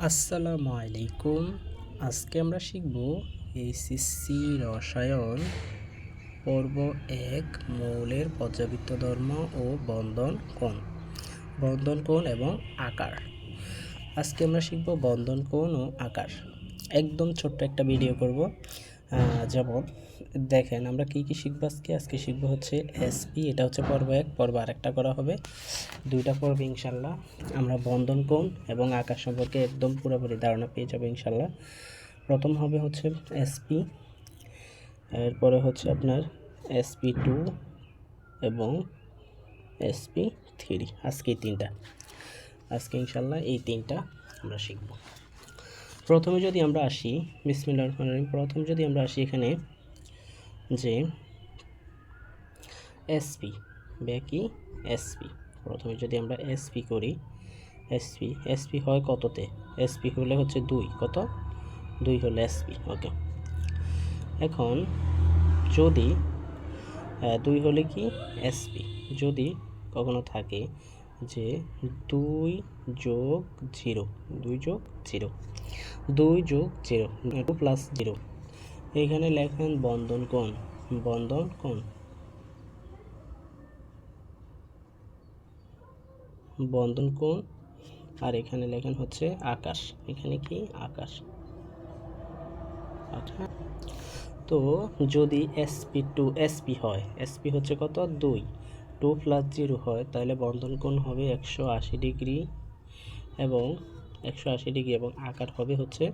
আসসালামু আলাইকুম। আজকে আমরা শিখব এইচএসসি রসায়ন, পর্ব এক, মৌলের পর্যাবৃত্ত ধর্ম ও বন্ধন কোণ। বন্ধন কোণ এবং আকার। আজকে আমরা শিখব বন্ধন কোণ ও আকার। একদম ছোট্ট একটা ভিডিও করব। যেমন দেখেন আমরা কি কি শিখব আজকে? আজকে শিখব হচ্ছে এসপি এটা হচ্ছে পর্ব এক। পর্ব আরেকটা করা হবে। দুইটা পর্ব ইনশাল্লাহ আমরা বন্ধন, কোণ এবং আকার সম্পর্কে একদম পুরোপুরি ধারণা পেয়ে যাব ইনশাল্লাহ প্রথম হবে হচ্ছে এসপি এরপরে হচ্ছে আপনার এসপি টু এবং এসপি থ্রি আজকে তিনটা। আজকে ইনশাল্লাহ এই তিনটা আমরা শিখব। প্রথমে যদি আমরা আসি বিসমিল্লাহ রহমানির রহিম, প্রথম যদি আমরা আসি এখানে যে এসপি ব্যাকি এসপি প্রথমে যদি আমরা এসপি করি এসপি এসপি হয় কততে? এসপি হলে হচ্ছে দুই, কত? দুই হলে এসপি ওকে এখন যদি দুই হলে কি? এসপি যদি কখনো থাকে যে দুই যোগ জিরো, দুই যোগ জিরো দুই যোগ জিরো, টু প্লাস জিরো। এখানে লেখেন বন্ধন কোণ। বন্ধন কোণ। বন্ধন কোণ। আর এখানে লেখেন হচ্ছে আকাশ। এখানে কি? আকাশ। আচ্ছা। তো যদি এসপি টু এসপি হয় এসপি হচ্ছে কত? দুই। টু প্লাস জিরো হয়, তাহলে বন্ধন কোণ হবে একশো আশি ডিগ্রি। এবং একশো আশি ডিগ্রি এবং আকার হবে হচ্ছে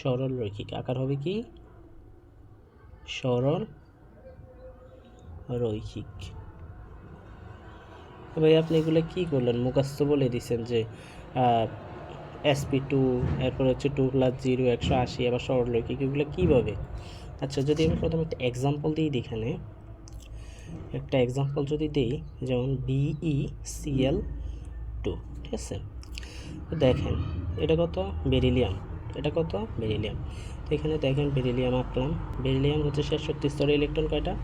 সরল রৈখিক। আকার হবে কি? সরল রৈখিক। ভাই আপনি এগুলো কি করলেন? মুখস্থ বলে দিছেন যে এসপি টু এরপর হচ্ছে টু প্লাস জিরো একশো আশি, আবার সরলরৈখিক এগুলো কীভাবে? আচ্ছা যদি আমি প্রথমে একটা এক্সাম্পল দিই এখানে, একটা এক্সাম্পল যদি দিই, যেমন বিই সিএল টু ঠিক আছে? দেখেন এটা কত? বেরিলিয়াম। এটা কত? বেরিলিয়াম। তো এখানে দেখেন বেরিলিয়াম আঁকলাম বেরিলিয়াম হচ্ছে শেষ শক্তি স্তরে ইলেকট্রন কয়টা?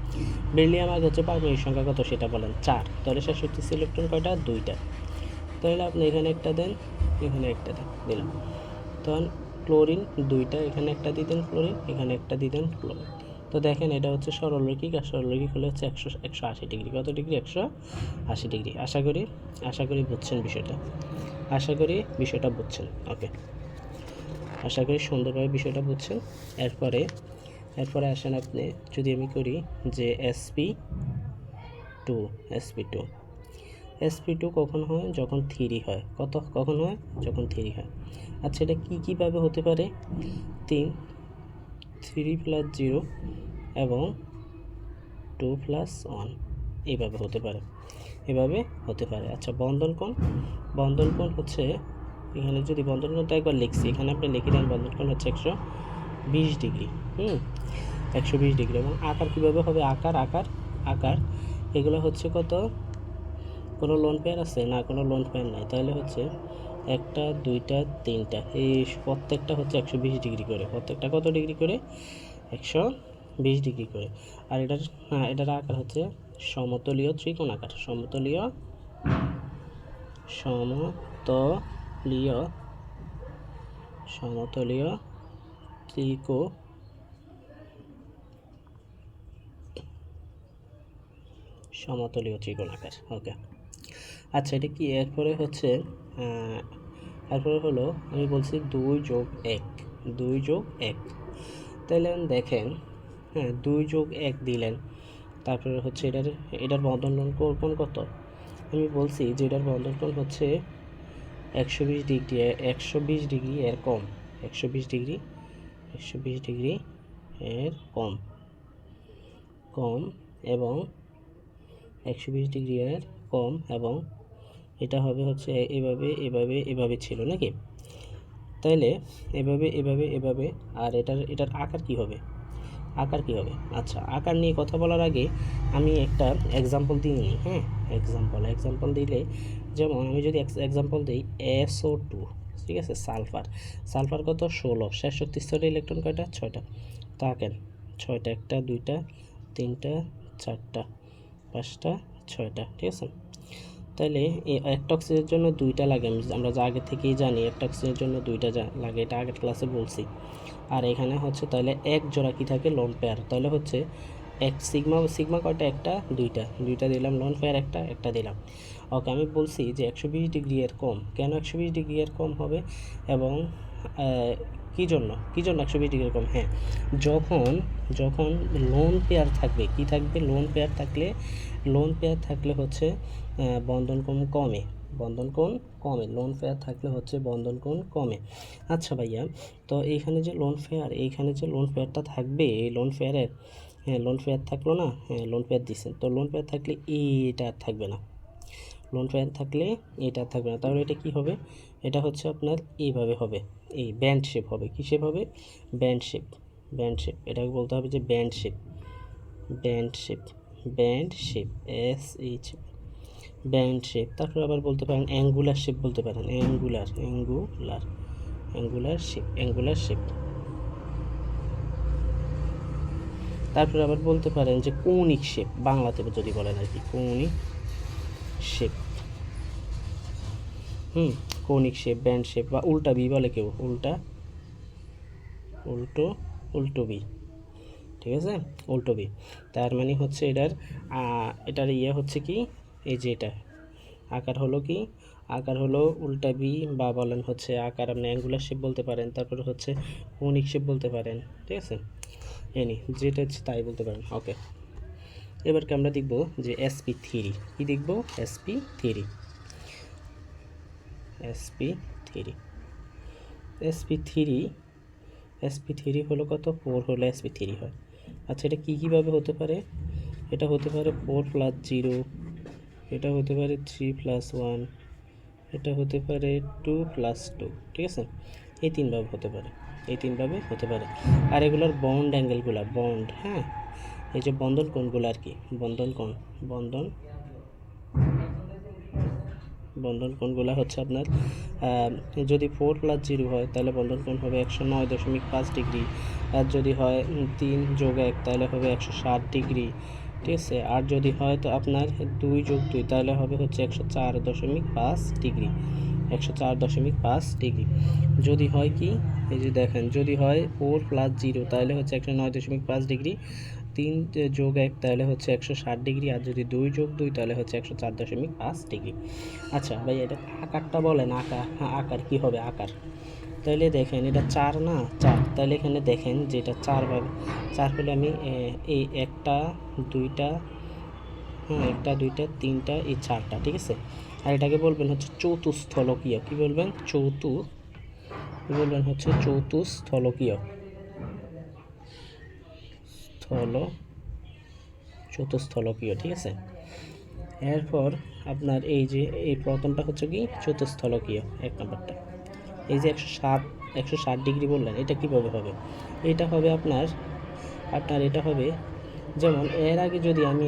বেরিলিয়াম আগে হচ্ছে পারমাণবিক সংখ্যা কত সেটা বলেন। চার। তাহলে শেষ শক্তি ইলেকট্রন কয়টা? দুইটা। তাহলে আপনি এখানে একটা দেন, এখানে একটা দেন, দিলাম। তখন ক্লোরিন দুইটা, এখানে একটা দিতেন ক্লোরিন, এখানে একটা দিতেন ক্লোরিন। তো দেখেন এটা হচ্ছে সরলরৈখিক আর সরলরৈখিক হলে হচ্ছে একশো একশো আশি ডিগ্রি। কত ডিগ্রি? একশো আশি ডিগ্রি। আশা করি আশা করি বুঝছেন বিষয়টা। আশা করি বিষয়টা বুঝছেন। ওকে। আশা করি সুন্দরভাবে বিষয়টা বুঝছেন। এরপরে এরপরে আসেন আপনি, যদি আমি করি যে SP two SP two SP two কখন হয়? যখন থ্রি হয়। কত, কখন হয়? যখন থ্রি হয়। আচ্ছা এটা কী, কীভাবে হতে পারে? তিন থ্রি প্লাস জিরো এবং টু প্লাস ওয়ান এইভাবে হতে পারে। এভাবে হতে পারে। আচ্ছা বন্ধন কোণ? বন্ধন কোণ হচ্ছে, এখানে যদি বন্ধন কোণটা একবার লিখছি, এখানে আপনি লিখে দেন বন্ধন কোণ হচ্ছে একশো বিশ ডিগ্রি, হুম? একশো বিশ ডিগ্রি এবং আকার কীভাবে হবে? আকার আকার আকার। এগুলো হচ্ছে কত? কোনো লোন পেয়ার আছে? না, কোনো লোন পেয়ার নাই। তাহলে হচ্ছে একটা, দুইটা, তিনটা। এই প্রত্যেকটা হচ্ছে একশো বিশ ডিগ্রি করে। প্রত্যেকটা কত ডিগ্রি করে? একশো বিশ ডিগ্রি করে। আর এটার হ্যাঁ এটার আকার হচ্ছে সমতলীয় ত্রিকোণ আকার সমতলীয় সমতলীয় সমতলীয় ত্রিকো সমতলীয় ত্রিকোণ আকার ওকে আচ্ছা এটা কি? এরপরে হচ্ছে আহ, এরপরে হলো আমি বলছি দুই যোগ এক দুই যোগ এক। তাহলে দেখেন হ্যাঁ দুই যোগ এক দিলেন তারপরে হচ্ছে এটার এটার বন্ধন কোণ কত? আমি বলছি যে এটার বন্ধন কোণ হচ্ছে একশো বিশ ডিগ্রি একশো বিশ ডিগ্রি এর কম একশো বিশ ডিগ্রি একশো বিশ ডিগ্রি এর কম কম এবং একশো বিশ ডিগ্রি এর কম এবং এটা হবে হচ্ছে এভাবে এভাবে এভাবে ছিল নাকি? তাইলে এভাবে এভাবে এভাবে আর এটার এটার আকার কি হবে? আকার কি হবে? আচ্ছা আকার নিয়ে কথা বলার আগে আমি একটা এক্সাম্পল দিয়ে নিই হ্যাঁ? এক্সাম্পল এক্সাম্পল দিলে যেমন আমি যদি এক্সাম্পল দিই এসও টু ঠিক আছে? সালফার। সালফার কত? ষোলো। শেষ শক্তি ইলেকট্রন কয়টা? ছয়টা। তাকেন ছয়টা একটা, দুইটা, তিনটা, চারটা, পাঁচটা, ছয়টা, ঠিক আছে? তাহলে এই একটা অক্সিজেনের জন্য দুইটা লাগে, আমি- আমরা যা আগে থেকেই জানি একটা অক্সিজেনের জন্য দুইটা লাগে, এটা আগের ক্লাসে বলছি। আর এখানে হচ্ছে তাহলে এক জোড়া কি থাকে? লোন পেয়ার তাহলে হচ্ছে এক সিগমা সিগমা কয়টা? একটা, দুইটা। দুইটা দিলাম লোন পেয়ার একটা একটা দিলাম। ওকে, আমি বলছি যে একশো বিশ ডিগ্রি এর কম। কেন একশো বিশ ডিগ্রি এর কম হবে? এবং কী জন্য কী জন্য একশো বিশ ডিগ্রি কম হ্যাঁ যখন যখন লোন পেয়ার থাকবে কি থাকবে লোন পেয়ার থাকলে লোন পেয়ার থাকলে হচ্ছে বন্ধন কোণ কমে বন্ধন কোণ কমে লোন ফেয়ার থাকলে হচ্ছে বন্ধন কোণ কমে আচ্ছা ভাইয়া তো এইখানে যে লোন ফেয়ার এইখানে যে লোন ফেয়ারটা থাকবে এই লোন ফেয়ারের হ্যাঁ লোন ফেয়ার থাকল না হ্যাঁ লোন ফেয়ার দিচ্ছেন তো লোন ফেয়ার থাকলে এটা আর থাকবে না লোন ফেয়ার থাকলে এটা আর থাকবে না তাহলে এটা কি হবে এটা হচ্ছে আপনার এইভাবে হবে এই ব্যান্ড শেপ হবে। কী শেপ হবে? ব্যান্ড শেপ ব্যান্ড শেপ এটাকে বলতে হবে যে band shape band shape band shape S H band shape তারপর আবার বলতে পারেন অ্যাঙ্গুলার শেপ বলতে পারেন। Angular angular angular shape angular shape তারপর আবার বলতে পারেন যে কৌণিক শেপ বাংলাতে যদি বলেন আর কি কৌণিক শেপ হুম। কৌণিক শেপ ব্যান্ড শেপ বা উল্টা বি বলে কেউ, উল্টা, উল্টো উল্টো বি ঠিক আছে? উল্টো বি তার মানে হচ্ছে এটার এটার ইয়ে হচ্ছে কি? এই যে এটা, আকার হলো কি? আকার হলো উল্টা বি বা বলেন হচ্ছে আকার, আপনি অ্যাঙ্গুলার শেপ বলতে পারেন, তারপরে হচ্ছে কৌণিক শেপ বলতে পারেন, ঠিক আছে? এনি যেটা হচ্ছে তাই বলতে পারেন ওকে এবারকে আমরা দেখব যে এসপি থ্রি কী দেখব? SP three SP three SP three SP three হলো কত? ফোর হলো এসপি থ্রি হয়। আচ্ছা এটা কী কীভাবে হতে পারে? এটা হতে পারে ফোর প্লাস জিরো এটা হতে পারে থ্রি প্লাস ওয়ান এটা হতে পারে টু প্লাস টু ঠিক আছে? এই তিনভাবে হতে পারে, এই তিনভাবে হতে পারে। আর এগুলোর বন্ড অ্যাঙ্গেলগুলো বন্ড হ্যাঁ? এই যে বন্ধন কোণগুলো আর কি, বন্ধন কোণ, বন্ধন বন্ধন কোণগুলো হচ্ছে আপনার যদি ফোর প্লাস জিরো হয়, তাহলে বন্ধন কোণ হবে একশো নয় দশমিক পাঁচ ডিগ্রি। আর যদি হয় তিন যোগ এক, তাহলে হবে একশো ষাট ডিগ্রি। ঠিক আছে? আর যদি হয় তো আপনার দুই যোগ দুই, তাহলে হবে হচ্ছে একশো চার দশমিক পাঁচ ডিগ্রি। একশো চার দশমিক পাঁচ ডিগ্রি। যদি হয় কি? এই যে দেখেন, যদি হয় ফোর প্লাস জিরো তাহলে হচ্ছে একশো নয় দশমিক পাঁচ ডিগ্রি। তিন যোগ এক তাহলে হচ্ছে একশো ষাট ডিগ্রি, আর যদি দুই যোগ দুই তাহলে হচ্ছে একশো চার দশমিক পাঁচ ডিগ্রি। আচ্ছা ভাই, এটা আকারটা বলেন, আকার হ্যাঁ আকার, কি হবে আকার? তাহলে দেখেন, এটা চার না? চার। তাহলে এখানে দেখেন যে এটা চার ভাবে চার হলে আমি এই একটা, দুইটা হ্যাঁ একটা, দুইটা, তিনটা, এই চারটা, ঠিক আছে? আর এটাকে বলবেন হচ্ছে চতুস্থলকীয়। কী বলবেন? চৌতু বলবেন হচ্ছে চতুস্থলকীয়? স্থল, চতুস্থলকীয়, ঠিক আছে? এরপর আপনার এই যে, এই প্রথমটা হচ্ছে কি? চতুস্থলকীয়, এক নম্বরটা। এই যে একশো ষাট একশো ষাট ডিগ্রি বললেন, এটা কীভাবে হবে? এটা হবে আপনার আপনার এটা হবে, যেমন এর আগে যদি আমি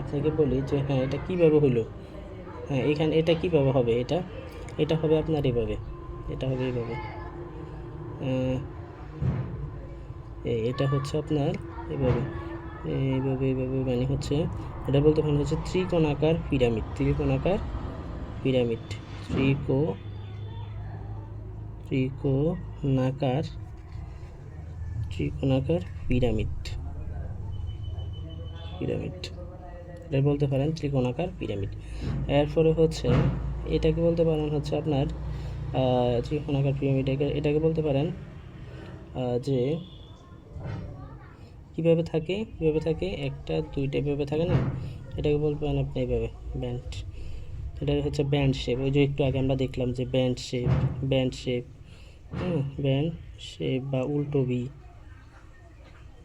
আপনাকে বলি যে হ্যাঁ এটা কীভাবে হলো? হ্যাঁ এখানে এটা কীভাবে হবে এটা? এটা হবে আপনার এভাবে, এটা হবে এইভাবে এটা হচ্ছে আপনার এভাবে এইভাবে এইভাবে মানে হচ্ছে, এটা বলতে পারেন হচ্ছে ত্রিকোণাকার পিরামিড ত্রিকোণাকার পিরামিড, ত্রিকো, ত্রিকোণাকার ত্রিকোণাকার পিরামিড পিরামিড, এটা বলতে পারেন ত্রিকোণাকার পিরামিড। এরপরে হচ্ছে, এটাকে বলতে পারেন হচ্ছে আপনার ত্রিকোণাকার পিরামিড, এটাকে বলতে পারেন যে কীভাবে থাকে? কীভাবে থাকে? একটা, দুইটা এভাবে থাকে না? এটাকে বলতে পারেন আপনি এইভাবে ব্যান্ড এটা হচ্ছে ব্যান্ড শেপ ওই যে একটু আগে আমরা দেখলাম যে ব্যান্ড শেপ ব্যান্ড শেপ হুম ব্যান্ড শেপ বা উল্টো বি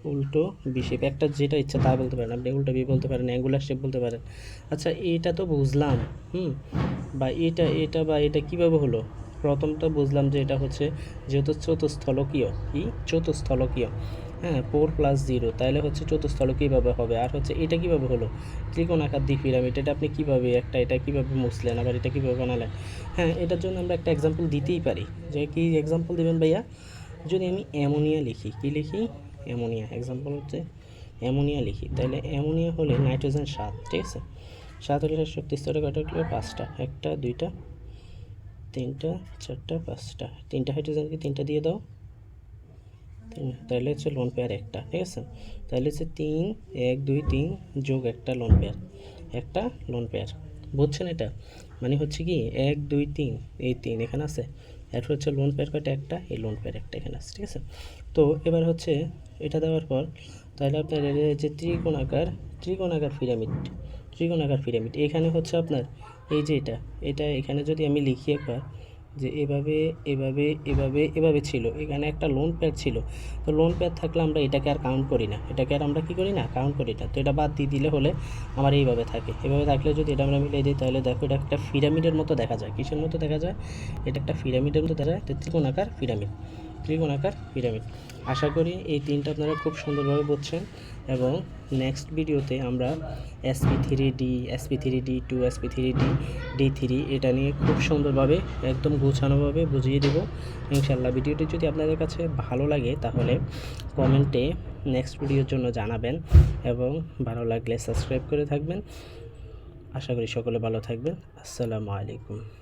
উল্টো বি শেপ একটা যেটা ইচ্ছা তা বলতে পারেন। আপনি উল্টো বি বলতে পারেন অ্যাঙ্গুলার শেপ বলতে পারেন। আচ্ছা এটা তো বুঝলাম, হুম, বা এটা এটা বা এটা কীভাবে হলো? প্রথমটা বুঝলাম যে এটা হচ্ছে যেহেতু চতুস্থলকীয়, কি? চতুস্থলকীয়। হ্যাঁ ফোর প্লাস জিরো তাহলে হচ্ছে চতুস্থল কীভাবে হবে? আর হচ্ছে এটা কীভাবে হলো? ত্রিকোণাকার দ্বি পিরামিড এটা আপনি কীভাবে একটা, এটা কীভাবে মুছলেন, আবার এটা কীভাবে বানালেন? হ্যাঁ এটার জন্য আমরা একটা এক্সাম্পল দিতেই পারি। যে কি এক্সাম্পল দেবেন ভাইয়া? যদি আমি অ্যামোনিয়া লিখি, কি লিখি? অ্যামোনিয়া। এক্সাম্পল হচ্ছে অ্যামোনিয়া লিখি। তাহলে অ্যামোনিয়া হলে নাইট্রোজেন সাত, ঠিক আছে? সাত হলে সাতষট্টি স্তরে কয়টা লিখবে পাঁচটা। একটা, দুইটা, তিনটা, চারটা, পাঁচটা। তিনটা হাইড্রোজেনকে তিনটা দিয়ে দাও। তাহলে হচ্ছে লোন পেয়ার একটা, ঠিক আছে? তাহলে হচ্ছে তিন, এক, দুই, তিন যোগ একটা লোন পেয়ার একটা লোন পেয়ার বুঝছেন এটা? মানে হচ্ছে কি, এক, দুই, তিন, এই তিন এখানে আছে, এরপর হচ্ছে লোন পেয়ার কয়টা একটা, এই লোন পেয়ার একটা এখানে আছে, ঠিক আছে? তো এবার হচ্ছে এটা দেওয়ার পর, তাহলে আপনার যে ত্রিকোণাকার ত্রিকোণাকার পিরামিড ত্রিকোণাকার পিরামিড এখানে হচ্ছে আপনার এই যে এটা এটা এখানে যদি আমি লিখি একবার যে এভাবে এভাবে এভাবে এভাবে ছিল। এখানে একটা লোন প্যাড ছিল। তো লোন প্যাড থাকলে আমরা এটাকে আর কাউন্ট করি না। এটাকে আর আমরা কি করি না? কাউন্ট করি না তো এটা বাদ দিয়ে দিলে হলে আমার এইভাবে থাকে। এভাবে থাকলে যদি এটা আমরা মিলে দিই, তাহলে দেখো এটা একটা পিরামিডের মতো দেখা যায়। কিসের মতো দেখা যায়? এটা একটা পিরামিডের মতো দেখা যায়। ত্রিকোণাকার পিরামিড ত্রিকোণাকার পিরামিড। আশা করি এই তিনটা আপনারা খুব সুন্দরভাবে বুঝছেন এবং নেক্সট ভিডিওতে আমরা SP three D SP three D two SP three D D three এটা নিয়ে খুব সুন্দরভাবে, একদম গোছানোভাবে বুঝিয়ে দেব। ইনশাল্লাহ ভিডিওটি যদি আপনাদের কাছে ভালো লাগে তাহলে কমেন্টে নেক্সট ভিডিওর জন্য জানাবেন এবং ভালো লাগলে সাবস্ক্রাইব করে থাকবেন। আশা করি সকলে ভালো থাকবেন। আসসালামু আলাইকুম।